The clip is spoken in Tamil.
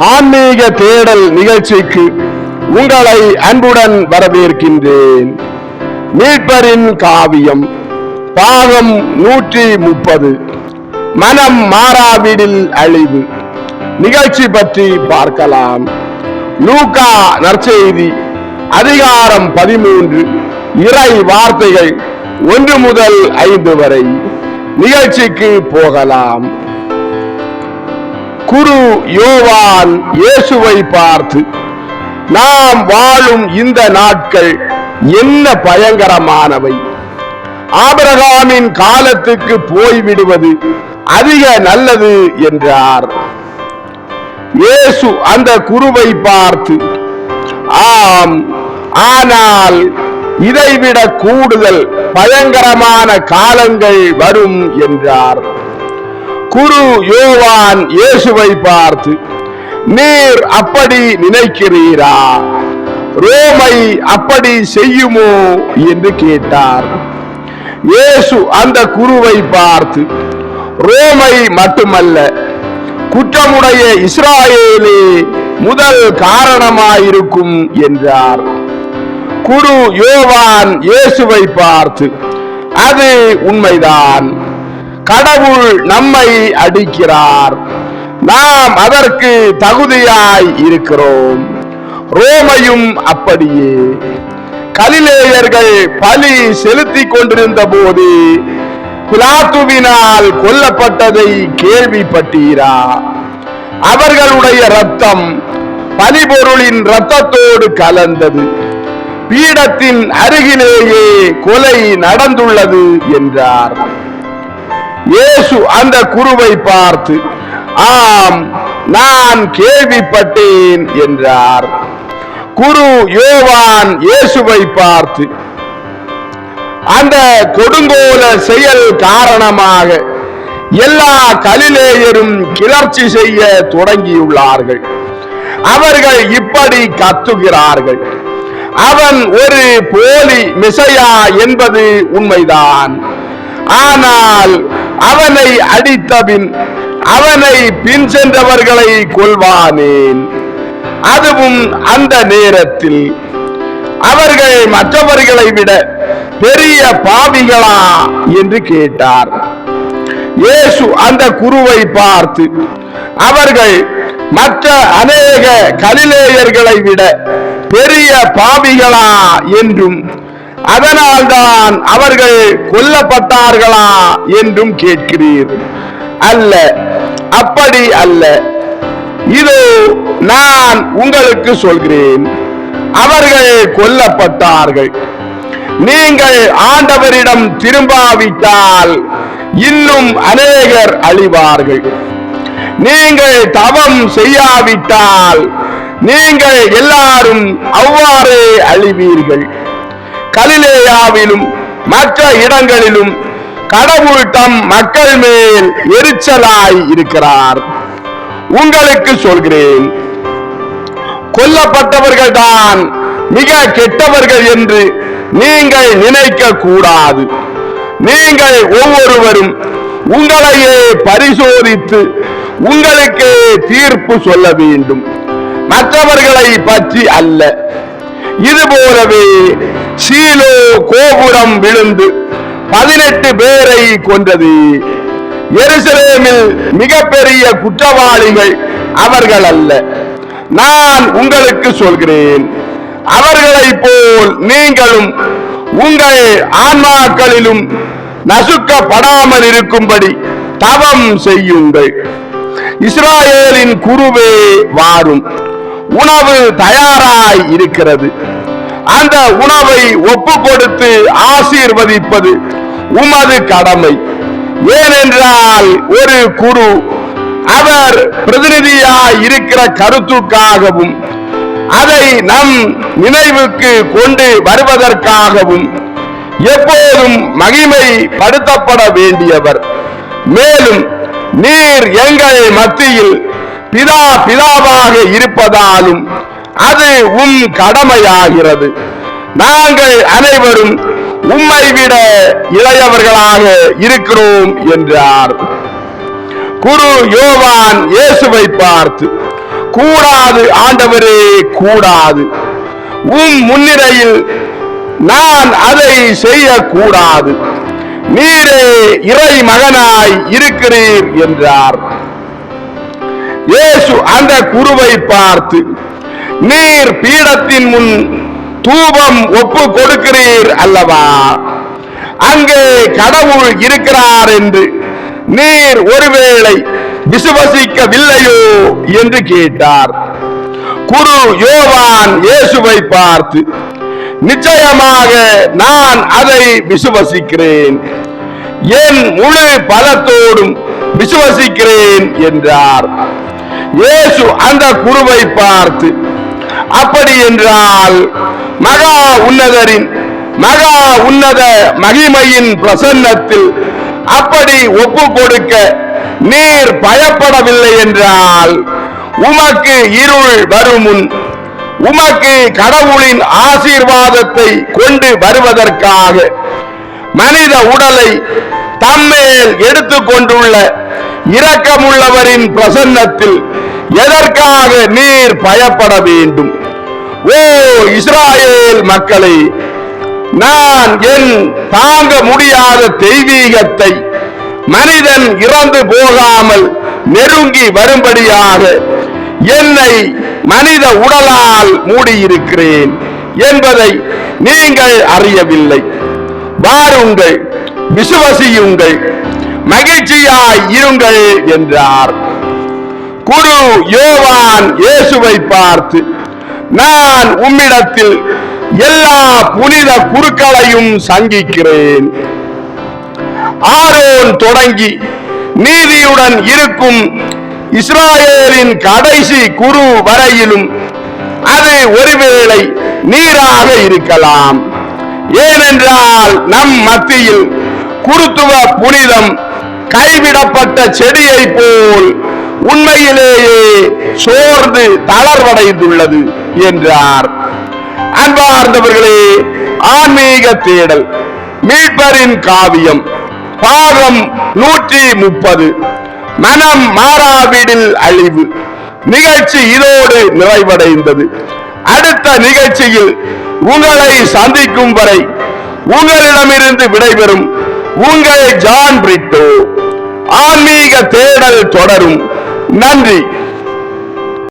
ஆன்மீக தேடல் நிகழ்ச்சிக்கு உங்களை அன்புடன் வரவேற்கின்றேன். மீட்பரின் காவியம் பாகம் நூற்றி முப்பது. மனம் மாறாவிடில் அழிவு. நிகழ்ச்சி பற்றி பார்க்கலாம். லூகா நற்செய்தி அதிகாரம் பதிமூன்று. இறை வார்த்தைகள் ஒன்று முதல் ஐந்து வரை. நிகழ்ச்சிக்கு போகலாம். குரு யோவான் இயேசுவை பார்த்து நாம் வாழும் இந்த நாட்கள் என்ன பயங்கரமானவை. ஆபரகாமின் காலத்துக்கு போய்விடுவது அதிக நல்லது என்றார். இயேசு அந்த குருவை பார்த்து ஆம் ஆனால் இதைவிட கூடுதல் பயங்கரமான காலங்கள் வரும் என்றார். குரு யோவான் இயேசுவை பார்த்து நீர் அப்படி நினைக்கிறீரா? ரோமை அப்படி செய்யுமோ? என்று கேட்டார். இயேசு அந்த குருவை பார்த்து ரோமை மட்டுமல்ல குற்றமுடைய இஸ்ராயேலே முதல் காரணமாயிருக்கும் என்றார். குரு யோவான் இயேசுவை பார்த்து அது உண்மைதான். கடவுள் நம்மை அடிக்கிறார். நாம் அதற்கு தகுதியாய் இருக்கிறோம். ரோமையும் அப்படியே. கலிலேயர்கள் பலி செலுத்தி கொண்டிருந்த போது பிலாத்துவினால் கொல்லப்பட்டதை கேள்விப்பட்டீரா? அவர்களுடைய ரத்தம் பலிபொருளின் ரத்தத்தோடு கலந்தது. பீடத்தின் அருகிலேயே கொலை நடந்துள்ளது என்றார். இயேசு அந்த குருவை பார்த்து ஆம் நான் கேள்விப்பட்டேன் என்றார். குரு யோவான் இயேசுவை பார்த்து அந்த கொடுங்கோல செயல் காரணமாக எல்லா கலிலேயரும் கிளர்ச்சி செய்ய தொடங்கியுள்ளார்கள். அவர்கள் இப்படி கத்துகிறார்கள். அவன் ஒரு போலி மிசையா என்பது உண்மைதான். ஆனால் அவனை அடித்தபின் அவனை பின் சென்றவர்களை கொள்வானேன் அதுவும் அந்த நேரத்தில். அவர்கள் மற்றவர்களை விட பெரிய பாவிகளா என்று கேட்டார். இயேசு அந்த குருவை பார்த்து அவர்கள் மற்ற அநேக கலிலேயர்களை விட பெரிய பாவிகளா என்றும் அதனால்தான் அவர்கள் கொல்லப்பட்டார்களா என்றும் கேட்கிறீர். அல்ல. அப்படி அல்ல. இதோ நான் உங்களுக்கு சொல்கிறேன். அவர்கள் கொல்லப்பட்டார்கள். நீங்கள் ஆண்டவரிடம் திரும்பாவிட்டால் இன்னும் அநேகர் அழிவார்கள். நீங்கள் தவம் செய்யாவிட்டால் நீங்கள் எல்லாரும் அவ்வாறே அழிவீர்கள். கலிலேயாவிலும் மற்ற இடங்களிலும் கடவுள் தம் மக்கள் மேல் எரிச்சலாய் இருக்கிறார். உங்களுக்கு சொல்கிறேன் கொல்லப்பட்டவர்கள் தான் மிக கெட்டவர்கள் என்று நீங்கள் நினைக்க கூடாது நீங்கள் ஒவ்வொருவரும் உங்களையே பரிசோதித்து உங்களுக்கு தீர்ப்பு சொல்ல வேண்டும். மற்றவர்களை பற்றி அல்ல. இது போலவே சீலோ கோபுரம் விழுந்து பதினெட்டு பேரை கொன்றது. எருசலேமில் மிகப்பெரிய குற்றவாளிகள் அவர்கள் அல்ல. நான் உங்களுக்கு சொல்கிறேன். அவர்களைப் போல் நீங்களும் உங்கள் ஆன்மாக்களிலும் நசுக்கப்படாமல் இருக்கும்படி தவம் செய்யுங்கள். இஸ்ராயேலின் குருவே வாரும். உணவு தயாராய் இருக்கிறது. அந்த உணவை ஒப்பு கொடுத்து ஆசீர்வதிப்பது உமது கடமை. ஏனென்றால் ஒரு குரு அவர் பிரதிநிதியாய் இருக்கிற கருத்துக்காகவும் அதை நம் நினைவுக்கு கொண்டு வருவதற்காகவும் எப்போதும் மகிமைப்படுத்தப்பட வேண்டியவர். மேலும் நீர் எங்கள் மத்தியில் பிதா பிதாவாக இருப்பதாலும் அது உம் கடமையாகிறது. நாங்கள் அனைவரும் உம்மை விட இளையவர்களாக இருக்கிறோம் என்றார். குரு யோவான் இயேசுவை பார்த்து கூடாது ஆண்டவரே கூடாது. உம் முன்னிலையில் நான் அதை செய்யக்கூடாது. நீரே இறை மகனாய் இருக்கிறீர் என்றார். இயேசு அந்த குருவை பார்த்து நீர் பீடத்தின் முன் தூபம் ஒப்பு கொடுக்கிறீர் அல்லவா? அங்கே கடவுள் இருக்கிறார் என்று நீர் ஒருவேளை விசுவசிக்கவில்லையோ என்று கேட்டார். குரு யோவான் இயேசுவை பார்த்து நிச்சயமாக நான் அதை விசுவசிக்கிறேன். என் முழு பலத்தோடும் விசுவசிக்கிறேன் என்றார். இயேசு அந்த குருவை பார்த்து அப்படி என்றால் மகா உன்னதரின் மகா உன்னத மகிமையின் பிரசன்னத்தில் அப்படி ஒப்பு கொடுக்க நீர் பயப்படவில்லை என்றால் உமக்கு இருள் வருமுன் உமக்கு கடவுளின் ஆசீர்வாதத்தை கொண்டு வருவதற்காக மனித உடலை தம்மேல் எடுத்துக்கொண்டுள்ள இரக்கமுள்ளவரின் பிரசன்னத்தில் எதற்காக நீர் பயப்பட வேண்டும்? ஓ இஸ்ராயேல் மக்களே நான் என் தாங்க முடியாத தெய்வீகத்தை மனிதன் இறந்து போகாமல் நெருங்கி வரும்படியாக என்னை மனித உடலால் மூடியிருக்கிறேன் என்பதை நீங்கள் அறியவில்லை. வாருங்கள் விசுவசியுங்கள் மகிழ்ச்சியாய் இருங்கள் என்றார். குரு யோவான் இயேசுவை பார்த்து நான் உம்மிடத்தில் எல்லா புனித குருக்களையும் சங்கிக்கிறேன். ஆரோன் தொடங்கி நீதியுடன் இருக்கும் இஸ்ராயேலின் கடைசி குரு வரையிலும் அது ஒருவேளை நீராக இருக்கலாம். ஏனென்றால் நம் மத்தியில் குருத்துவ புனிதம் கைவிடப்பட்ட செடியை போல் உண்மையிலேயே சோர்ந்து தளர்வடைந்துள்ளது என்றார். அன்பார்ந்தவர்களே ஆன்மீக தேடல் மீட்பரின் காவியம் பாகம் நூற்றி முப்பது மனம் மாறாவிடில் அழிவு நிகழ்ச்சி இதோடு நிறைவடைந்தது. அடுத்த நிகழ்ச்சியில் உங்களை சந்திக்கும் வரை உங்களிடமிருந்து விடைபெறும் உங்கள் ஜான் பிரிட்டோ. ஆன்மீக தேடல் தொடரும். நன்றி.